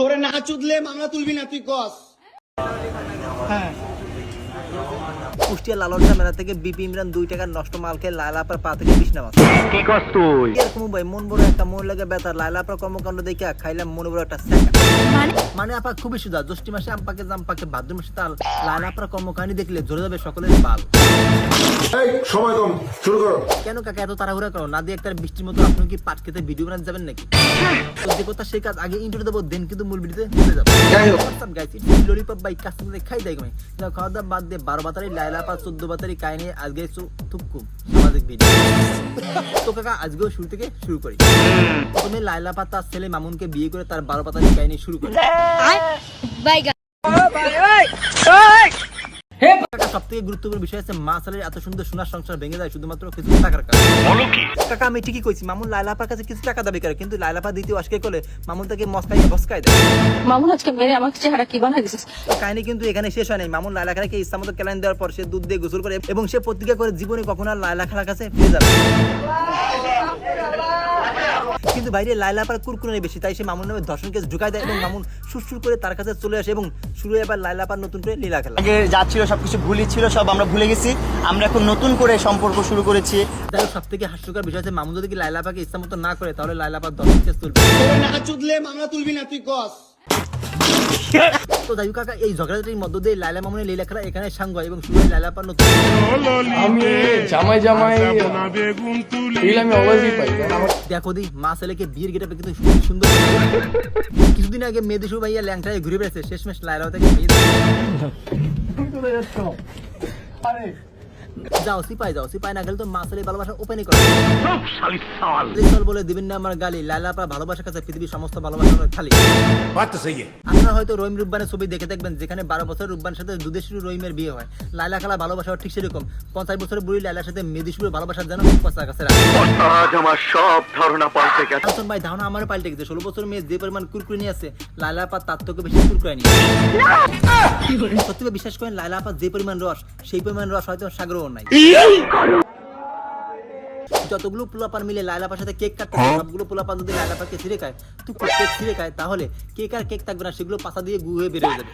তোরে না চুদলে মামলা তুলবি না তুই কস। হ্যাঁ। কুষ্টিয়া লালনটা মেলা থেকে বিপি ইমরান দুই টাকার নষ্ট মাল খেয়ে লাইলাপার পা থেকে বিষ নামাজ কি করছ তুই? এরকম ভাই মন বড় একটা মন লাগে ব্যথা লাইলাপার কর্মকাণ্ড দেখে খাইলাম মনে বড় একটা স্যাকা। মানে? আপা খুবই সুদা জ্যৈষ্ঠী মাসে আমপাকে জামপাকে ভাদ্র মাসে তাল লাইলাপার কর্মকাহিনী দেখলে জোরে যাবে সকলের বাল। এই সময় কম শুরু করো। কেন কাকা এত তাড়াহুড়া করো? না দিয়ে একটা বৃষ্টির মতো আপনি কি পাট খেতে ভিডিও বানাতে যাবেন নাকি? যে কথা সেই কাজ আগে ইন্টারভিউ দেবো দেন কিন্তু মূল ভিডিওতে চলে যাব। গাইস ললিপপ বাই খাই দেয় খাওয়া দাওয়া বাদ দিয়ে বারো বাতারি, লাইলা পাঁচ চোদ্দ বাতারি কাই নিয়ে আজকে থুকু সামাজিক তো কাকা, আজকেও শুরু থেকে শুরু করি। প্রথমে লাইলা ছেলে মামুনকে বিয়ে করে তার বারো পাতারি কাহিনী শুরু করি বাইগা কাকা সব থেকে গুরুত্বপূর্ণ বিষয় হচ্ছে মা সালের এত সুন্দর সোনার সংসার ভেঙে যায় শুধুমাত্র কিছু টাকার কারণে। কাকা আমি ঠিকই কইছি মামুন লাইলাপার কাছে কিছু টাকা দাবি করে কিন্তু লাইলাপা দ্বিতীয় আজকে করলে মামুন তাকে মস্কাই বসকাই দেয়। মামুন আজকে মেরে আমার চেহারা কি বানাই দিছিস কাহিনী কিন্তু এখানে শেষ হয় নাই মামুন লাইলা খালাকে ইচ্ছা মতো কেলান দেওয়ার পর সে দুধ দিয়ে গোসল করে এবং সে প্রতিজ্ঞা করে জীবনে কখনো আর লাইলা খালার কাছে ফিরে যাবে না। কিন্তু বাইরে লাইলাপার কুরকুরে বেশি তাই সে মামুন নামে ধর্ষণ কেস ঢুকাই দেয় এবং মামুন সুরসুর করে তার কাছে চলে আসে এবং শুরু হয় এবার লাইলাপার নতুন করে লীলা খেলা। আগে যা ছিল সবকিছু ভুলই ছিল সব আমরা ভুলে গেছি। আমরা এখন নতুন করে সম্পর্ক শুরু করেছি। তাই সব থেকে হাস্যকর বিষয় হচ্ছে মামুন যদি লাইলাপাকে ইচ্ছা মতো না করে তাহলে লাইলাপার ধর্ষণ কেস তুলবে। না চুদলে মামলা তুলবি না তুই কস। তো যাই হোক কাকা এই ঝগড়াটির মধ্য দিয়ে লাইলা মামুনের লীলা খেলা এখানে সাঙ্গ এবং শুরু হয় লাইলাপার নতুন। আমি জামাই জামাই ফিল আমি অবশ্যই পাই। দেখো দি মা ছেলেকে বিয়ের গেটাপে কিন্তু খুব সুন্দর কিছুদিন আগে মেয়েদের শুরু ভাইয়া ল্যাংটায় ঘুরে বেড়াচ্ছে শেষমেশ লাইলাও থেকে বিয়ে দিয়ে- যাও সিপাই যাও সিপাই না গেলে তো মা ছেলে ভালোবাসা ওপেনই করে বলে দিবেন না আমার গালি লাইলা আপনার ভালোবাসার কাছে পৃথিবীর সমস্ত ভালোবাসা খালি। আপনারা হয়তো রহিম রুব্বানের ছবি দেখে দেখবেন যেখানে বারো বছর রুব্বানের সাথে রহিমের বিয়ে হয়। লাইলা খালা ভালোবাসা ঠিক সেরকম। পঞ্চাশ বছরের বুড়ি লাইলার সাথে ভালোবাসার যেন কাছে আজ আমার সব ধারণা পাল্টে গেছে। হাসান ভাই ধারণা আমার পাল্টে গেছে। ষোলো বছর মেয়ে যে পরিমাণ কুরকুরে নিয়ে আছে লাইলা আপা তার থেকে বেশি কুরকুরে নিয়ে সত্যি বিশ্বাস করেন লাইলা আপা যে পরিমাণ রস সেই পরিমাণ রস হয়তো সাগরও নাই। যতগুলো পোলাপান মিলে লাইলাপার সাথে কেক কাটতে সবগুলো পোলাপান যদি লাইলাপাকে ছিঁড়ে খায় তুই কেক ছিঁড়ে খায় তাহলে কেক আর কেক থাকবে না সেগুলো পাশা দিয়ে গু হয়ে বেরিয়ে যাবে।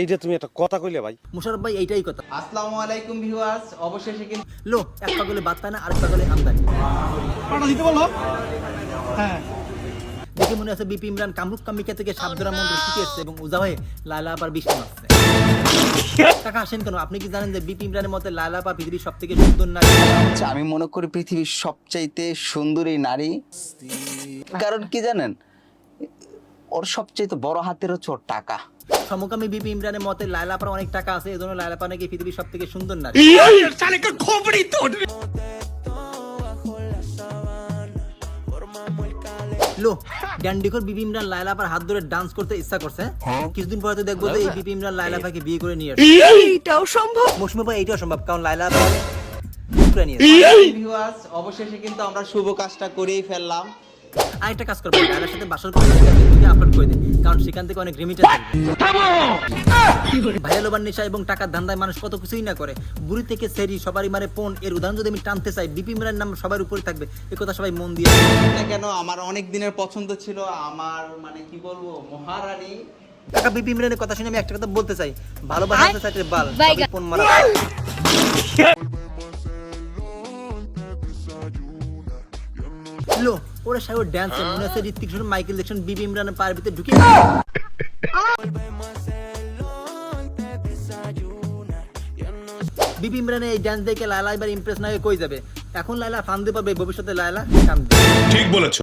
এইটা তুমি একটা কথা কইলে ভাই। মুশারফ ভাই এইটাই কথা। আসসালামু আলাইকুম ভিউয়ার্স অবশেষে কিন্তু লো এক পাগলে বাদ পায় না আরেক পাগলে আমদানি পাঠা দিতে বলো। হ্যাঁ। দেখে মনে আছে বিপি ইমরান কামরুক কামিকা থেকে সাবধারা মন্ত্র শিখে এসছে এবং উজা হয়ে লাইলা আপার বিষ মারছে কাকা আসেন কেন? আপনি কি জানেন যে বিপি ইমরানের মতে লাইলা আপা পৃথিবীর সব থেকে সুন্দর নারী? হচ্ছে আমি মনে করি পৃথিবীর সবচাইতে সুন্দরী নারী। কারণ কি জানেন? ওর সবচাইতে বড় হাতের হচ্ছে ওর টাকা। সমকামী বিপি ইমরানের মতে লাইলা আপার অনেক টাকা আছে এজন্য লাইলা আপা নাকি পৃথিবীর সব থেকে সুন্দর নারী। লো ড্যান্ডিখোর বিপি ইমরান লাইলা পার হাত ধরে ডান্স করতে ইচ্ছা করছে। কিছুদিন পরে তো দেখব যে এই বিপি ইমরান লাইলা আপাকে বিয়ে করে নিয়ে আসছে। এইটাও সম্ভব? মৌসুমি ভাই এইটাও সম্ভব কারণ লাইলা নিয়ে অবশেষে কিন্তু আমরা শুভ কাজটা করেই ফেললাম। আরেকটা কাজ করব লাইলার সাথে বাসর করে আপলোড করে দিই কারণ সেখান থেকে অনেক রিমিটেড ভাইরাল ওভার নেশা এবং টাকার ধান্দায় মানুষ কত কিছুই না করে। বুড়ি থেকে সেরি সবারই মানে ফোন এর উদাহরণ যদি আমি টানতে চাই বিপি ইমরানের নাম সবার উপরে থাকবে এ কথা সবাই মন দিয়ে কেন? আমার অনেক দিনের পছন্দ ছিল আমার মানে কি বলব মহারানী। টাকা বিপি ইমরানের কথা শুনে আমি একটা কথা বলতে চাই। ভালোবাসা চাকরির বাল। ফোন মারা। লো। ওরা সাগর ড্যান্স মনে হচ্ছে ঋত্বিক রোশন মাইকেল জ্যাকসন বিবি ইমরানের পায়ের ভিতরে ঢুকে বিবি ইমরানের এই ড্যান্স দেখে লায়লা এবার ইমপ্রেস না হয়ে কই যাবে? এখন লায়লা ফান্দে পাবে ভবিষ্যতে লায়লা ঠিক বলেছ।